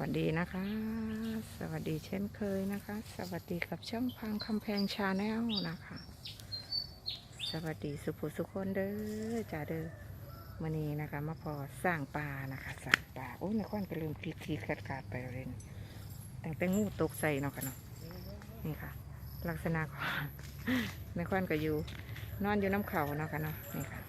วัสดีนะคะ สวัสดีเช่นเคยนะคะ สวัสดีกับช่องพังคำแพงชาแนลนะคะ สวัสดีสุภุสุคนเด้อจ่าเด้อมื่อนี้นะคะมาพอสร้างปลานะคะสร้างปลาโอ้ยนครก็ลืมคลิกคลิกขาดขาดไปเลยนี่แต่งแต่งูตกใส่เนาะค่ะเนาะนี่ค่ะ ลักษณะของนครก็อยู่นอนอยู่น้ำเขาเนาะค่ะเนาะนี่ค่ะ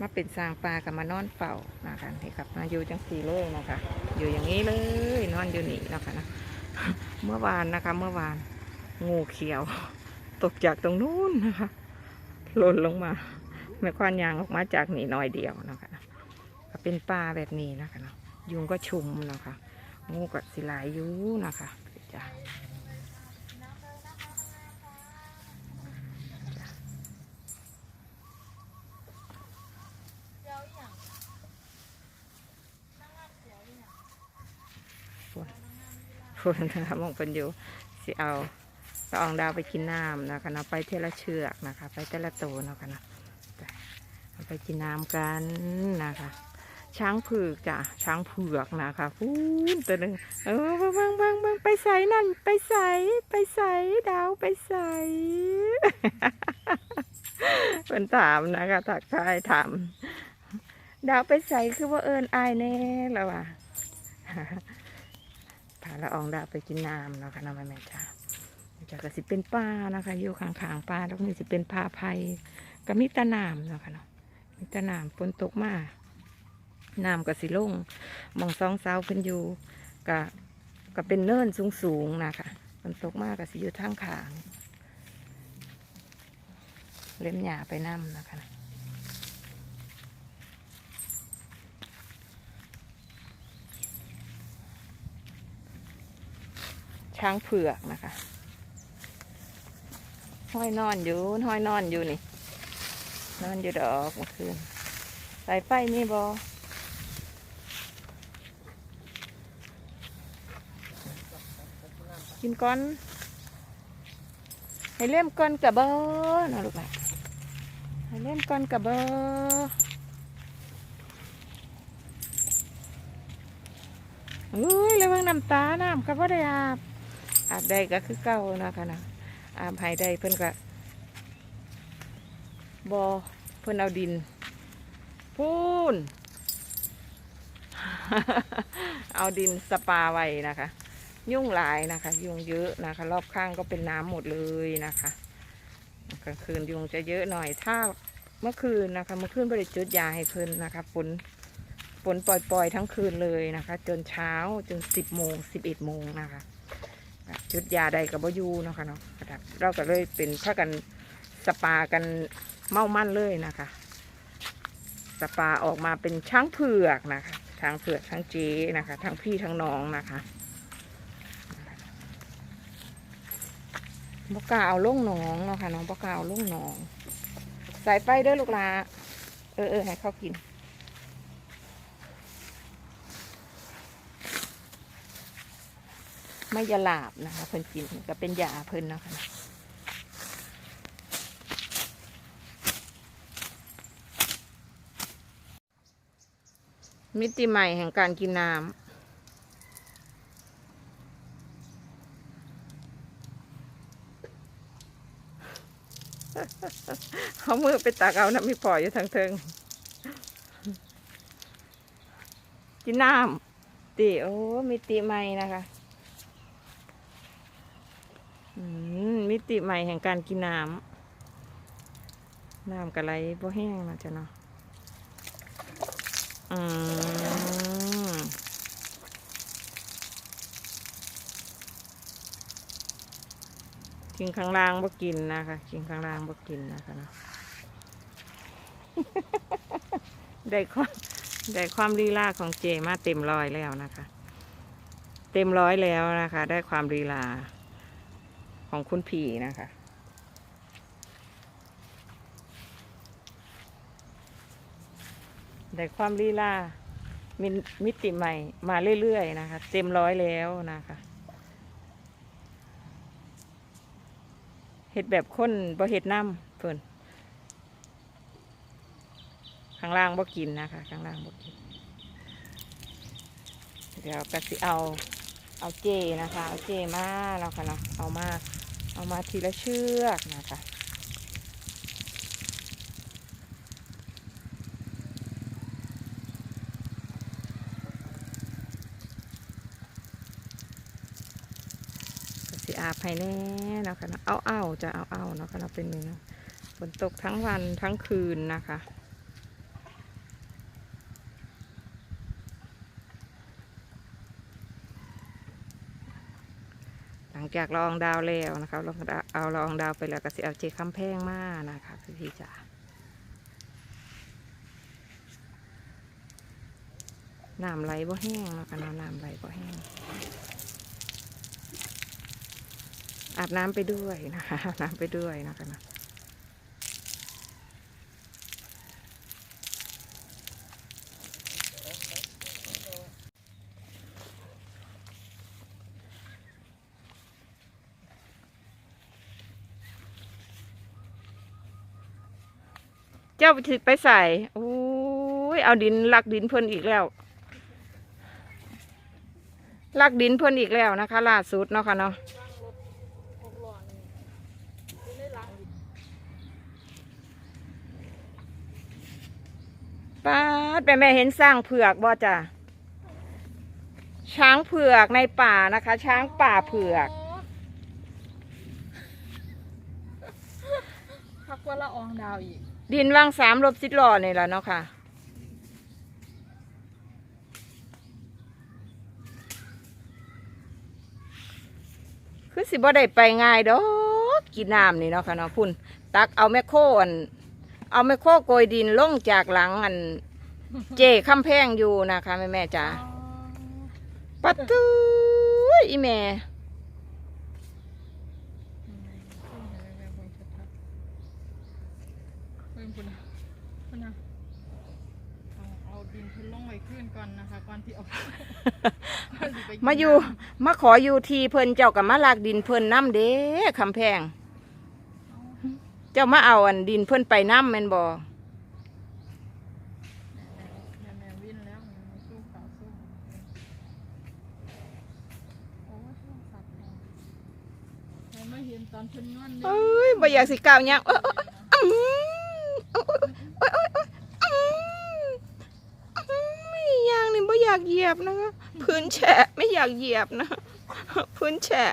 มาเป็นสร้างปลากับมานอนเฝ้านะคะนี่ครับมาอยู่จังสีเลยนะคะ อยู่อย่างนี้เลยนอนอยู่นี่นะคะนะเมื่อวานนะคะ เมื่อวานงูเขียว ตกจากตรงนู้นนะคะหล่นลงมาแม่ควานยางออกมาจากนี่น้อยเดียวนะคะก็เป็นปลาแบบนี้นะคะเนาะยุงก็ชุมนะคะงูกับสิหลายอยู่นะคะจ้ะ ฝนนะคะมองเป็นอยู่สิเอาละองดาวไปกินน้ำนะคะนะไปเทละเชือกนะคะ ไปเทละโตวเนาะคะนะไปกินน้ำกันนะคะ ช้างเผือกจ้ะช้างเผือกนะคะพูนตัวหนึ่งเออบังบังบังไปใส่นั่น ไปใส่ไปใส่ดาวไปใส่เป็นถามนะคะถักทายถามดาวไปใส่คือว่าเอิญอายแน่แล้วอะ ละอองดาวไปกินน้ำนะคะน้องแม่แม่จ้าจากก็สิเป็นป้านะคะอยู่ข้างๆป้าแล้วก็นี่สิเป็นพาภัยก็มีแตะนามนะคะเนาะมีแตะนามฝนตกมาน้ำกับสิลงมองซองเสาเพิ่นอยู่ก็ก็เป็นเนินสูงๆนะคะมันตกมากกับสิอยู่ทางขาง เล่มหญ้าไปน้ำนะคะ ช้างเผือกนะคะ ห้อยนอนอยู่ห้อยนอนอยู่นี่ นอนอยู่ดอกเมื่อคืนสายไฟนี่บอกินก้อน ให้เล่มก้อนกับเบอนะลูกหลานให้เล่มก้อนกับเบอร์อุ้ยระวังน้ำตา น้ำก็บ่ได้อาบ อาบได้ก็คือเก่านะคะนะอาบหายได้เพิ่นก็บอเพิ่นเอาดิน พูน เอาดินสปาไว้นะคะ ยุ่งหลายนะคะ ยุ่งเยอะนะคะ รอบข้างก็เป็นน้ำหมดเลยนะคะกลางคืนยุงจะเยอะหน่อยถ้าเมื่อคืนนะคะ เมื่อคืนบริจุดยาให้เพิ่นนะคะฝนฝนปล่อยๆทั้งคืนเลยนะคะ จนเช้าจนสิบโมงสิบเอ็ดโมงนะคะ จุดยาใดกับบอยูเนาะค่ะเนาะเราก็เลยเป็นพากันสปากันเมามั่นเลยนะคะ สปาออกมาเป็นช้างเผือกนะคะช้างเผือกช้างเจนะคะทั้งพี่ทั้งน้องนะคะบกล้าเอาลงหนองเนาะค่ะน้องบกล้าเอาลงหนอง ใส่ไฟเด้อลูกลาเออเออให้เขากิน ไม่ยาลาบนะคะเพิ่นกินก็เป็นยาเพิ่นนะคะมิติใหม่แห่งการกินน้ำเขามือไปตักเอาน้ำมีปล่อยอยู่ทางเทิงกินน้ำติโอ้มิติใหม่นะคะ มิติใหม่แห่งการกินน้ำน้ำกะไรบ่แห้งนะจ๊ะเนาะอืมกินข้างล่างบ่กินนะคะกินข้างล่างบ่กินนะคะเนาะได้ความได้ความลีลาของเจมาเต็มร้อยแล้วนะคะ เต็มร้อยแล้วนะคะ ได้ความลีลา ของคุณผีนะคะได้ความลีลามีมิติใหม่มาเรื่อยๆนะคะ เต็มร้อยแล้วนะคะเห็ดแบบข้นบ่เห็ดน้ำเพิ่นข้างล่างบ่กินนะคะ ข้างล่างบ่กิน เดี๋ยวก็สิเอาเอาเจนะคะ เอาเจมาแล้วค่ะเนาะเอามา เอามาทีละเชือกนะคะสิอาภายแน่เนาะคะเนาะเอาเอาจะเอาเอาเนาะคะเนาเป็นเนาะฝนตกทั้งวันทั้งคืนนะคะ ลังจากลองดาวแล้วนะคะลองเอาลองดาวไปแล้วก็สิเอาเจคำแพงมานะคะพี่พี่จ๋าน้ำไหลบ่แห้งเนาะคะเนาะน้ำไหลบ่แห้ง อาบน้ำไปด้วยนะคะอาบน้ำไปด้วยนะคะนะ จ้าไปถึกไปใส่โอ้ยเอาดินลักดินเพิ่นอีกแล้วลักดินเพิ่นอีกแล้วนะคะล่าสุดเนาะค่ะเนาะป้าดแม่แม่เห็นสร้างเผือกบ่จ้ะช้างเผือกในป่านะคะ ช้างป่าเผือกพักว่าละอองดาวอีก ดินวางสามลบสิบล้อนี่แหละเนาะค่ะ คือสิบ่ได้ไปง่ายดอกกินน้ำนี่เนาะค่ะเนาะพุ่น ตักเอาแมคโครอัน เอาแมคโครโกยดินลงจากหลังอัน เจคำแพงอยู่นะคะแม่แม่ๆจ๋าปัดตู้ยอีแม่ เพิ่มคุณคุณนะเอาเอาดินขึ้นลงไว้ขึ้นก่อนนะคะก่อนที่เอาก่อนสิไปกินมาอยู่น้มาขออยู่ทีเพิ่นเจ้ากับมาลากดินเพิ่นน้ำเด้คำแพง เจ้ามาเอาอันดินเพิ่นไปน้ำแม่นบ่ำแม่แม่วิ่นแล้วแม่แม่สู้ขาวสู้โอ้ยโทรศัพท์เราแม่ไม่เห็นตอนเพิ่นนอนเนี่ยเอ้ยบ่อยากสิกล่าวหยังเอ้ยเอ้ยอื้อโอ้ยโอ้ยโอ้ยโอ้ยอื้อไม่อยางนี่บ่อยากเหยีย บนะคะพื้นแฉะไม่อยากเหยียบนะ พื้นแฉะ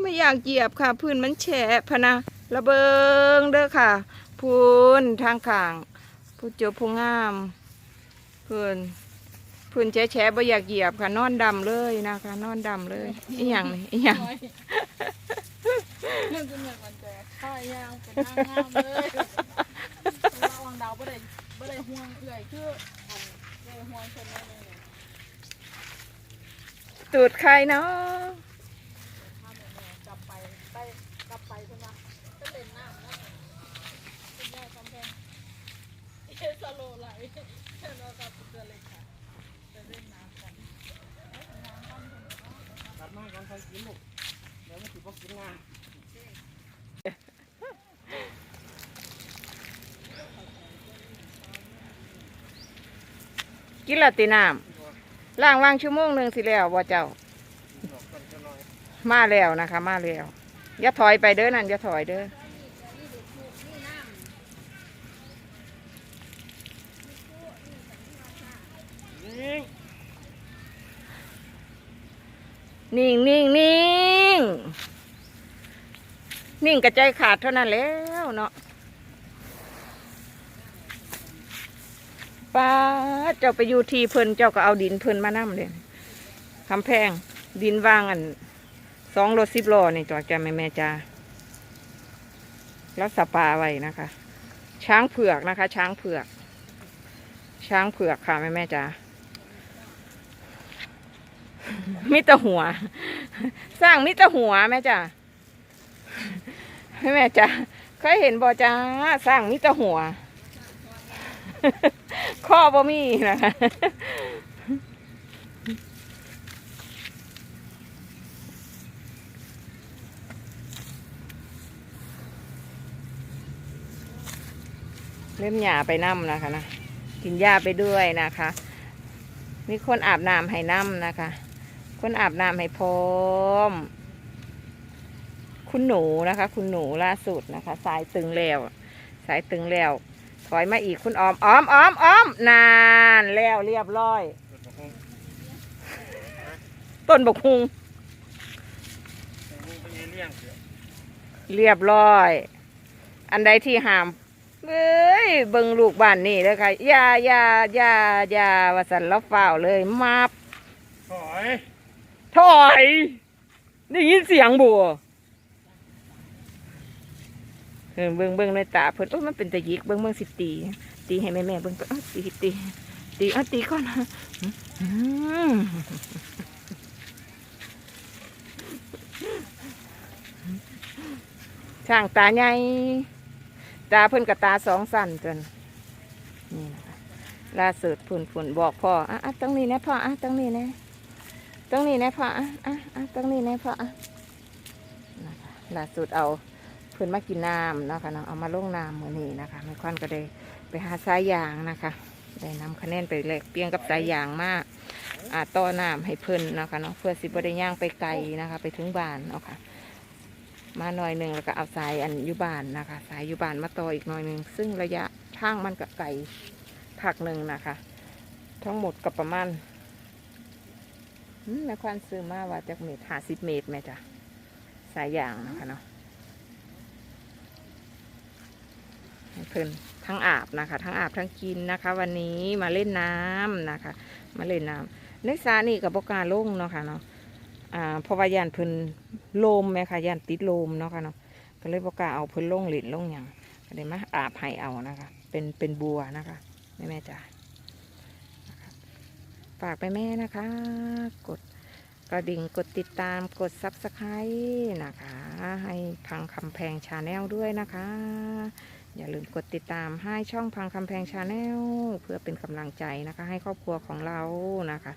ไม่อยากเหยียบค่ะ พื้นมันแฉะพนะระเบิงเด้อค่ะพื้นทางข้างผู้เจอผู้งามพื้นพื้นแฉะแฉะบ่อยากเหยียบค่ะ นอนดำเลยนะคะ นอนดำเลยอีหยังอีหยังเรื่องจะเหมือนมันจะข้ายยาวเป็นนางงามเลยละอองดาวบ่ได้บ่ได้ห่วงเอื่อยคืออันเอื่อยห่วงเพิ่นนั่น ตูดใครเนาะกินลูกเดี๋ยวมันถือว่ากินงานกินและตีน้ำ ล่างว่างชั่วโมงหนึ่งสิแล้วบ่เจ้า มาแล้วนะคะ มาแล้วอย่าถอยไปเด้อนั่นอย่าถอยเด้อนิ่นิ่งนิ่งนิ่งนิ่งกระใจขาดเท่านั้นแล้วเนาะ ป้าเจ้าไปอยู่ทีเพิ่นเจ้าก็เอาดินเพิ่นมานั่มเลยคำแพงดินว่างอันสองรถสิบล้อนี่จอดจ้าแม่แม่จ้าแล้วสปาไว้นะคะ ช้างเผือกนะคะ ช้างเผือก ช้างเผือกค่ะแม่แม่จ้ามิตรหัว สร้างมิตรหัวแม่จ้ะแม่จ้ะเคยเห็นบ่จ้าสร้างมิตรหัว ข้อบ่มีนะเล่มหญ้าไปนั่มนะคะนะกินหญ้าไปด้วยนะคะมีคนอาบน้ำให้น้ำนะคะ คนอาบน้ำให้พร้อม คุณหนูนะคะ คุณหนูล่าสุดนะคะ สายตึงแล้ว สายตึงแล้ว ถอยมาอีกคุณออมออมออมออมนานแล้วเรียบร้อย ต้นบกฮุงเป็นเลี้ยงเสือเรียบร้อย อันใดที่ห้ามเอ้ยเบิงลูกบ้านนี่เลยค่ะอย่าอย่าอย่าอย่าว่าสันแล้วเฝ้าวเลยมาบถอย ถอย ได้ยินเสียงบัว เออเบิ่งเบิ่งในตาเพิ่นโอ้มันเป็นตะยิกเบิ่งเบิ่งสิตี ตีให้แม่แม่เบิ่งเอ้าตีตีตีเอ้าตีก่อนนะช่างตาใหญ่ตาเพิ่นกับตาสองสั้นจนนี่นะล่าสุดฝุ่นฝุ่นบอกพ่ออะอะตรงนี้นะพ่ออะตรงนี้นะตรงนี้นะพ่ออะอะอะตรงนี้นะพ่ออะล่าสุดเอา เพื่อนมากินน้ำนะคะเนาะเอามาลงน้ำมือนี้นะคะแม่ควันก็ได้ไปหาสายยางนะคะได้นำคะแนนไปแลกเปลี่ยนกับสายยางมากอ่าต่อน้ำให้เพิ่นนะคะเนาะเพื่อสิบได้ย่างไปไกลนะคะ ไปถึงบ้านเนาะค่ะมาหน่อยหนึ่งแล้วก็เอาสายอันยุบานนะคะ สายอยุบานมาต่ออีกหน่อยหนึ่งซึ่งระยะทางมันก็ไกลผักหนึ่งนะคะ ทั้งหมดก็ประมาณแม่ควันซื้อมาว่าจากเมตรห้าสิบเมตรแม่จ้ะสายยางนะคะเนาะ ลินทั้งอาบนะคะ ทั้งอาบทั้งกินนะคะ วันนี้มาเล่นน้ำนะคะ มาเล่นน้ำในสานี่กับบกล้าลงเนาะค่ะเนาะอ่าพราะว่ายานเพิ่นโลมแม่ค่ะย่านติดโลมเนาะค่ะเนาะก็เลยบกาเอาเพิ่นลงหลินลงอย่างก็เลยมาอาบให้เอานะคะ เป็นเป็นบัวนะคะแม่แม่จ๋าฝากไปแม่นะคะ กดกระดิ่งกดติดตามกดซับสไครต์นะคะ ให้พังคำแพงชาแนลด้วยนะคะ อย่าลืมกดติดตามให้ช่องพังคำแพงชาแนลเพื่อเป็นกำลังใจนะคะ ให้ครอบครัวของเรานะคะ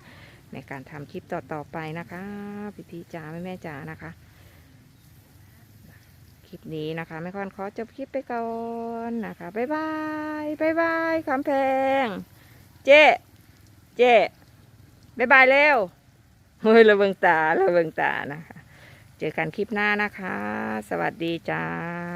ในการทำคลิปต่อๆไปนะคะ พี่พี่จ๋าแม่แม่จ๋านะคะ คลิปนี้นะคะแม่คอนขอจบคลิปไปก่อนนะคะบ๊ายบายบ๊ายบายคำแพง เจ๊เจ๊บ๊ายบายเร็วเฮ้ยระเบิงตาระเบิงตานะคะ เจอกันคลิปหน้านะคะ สวัสดีจ้า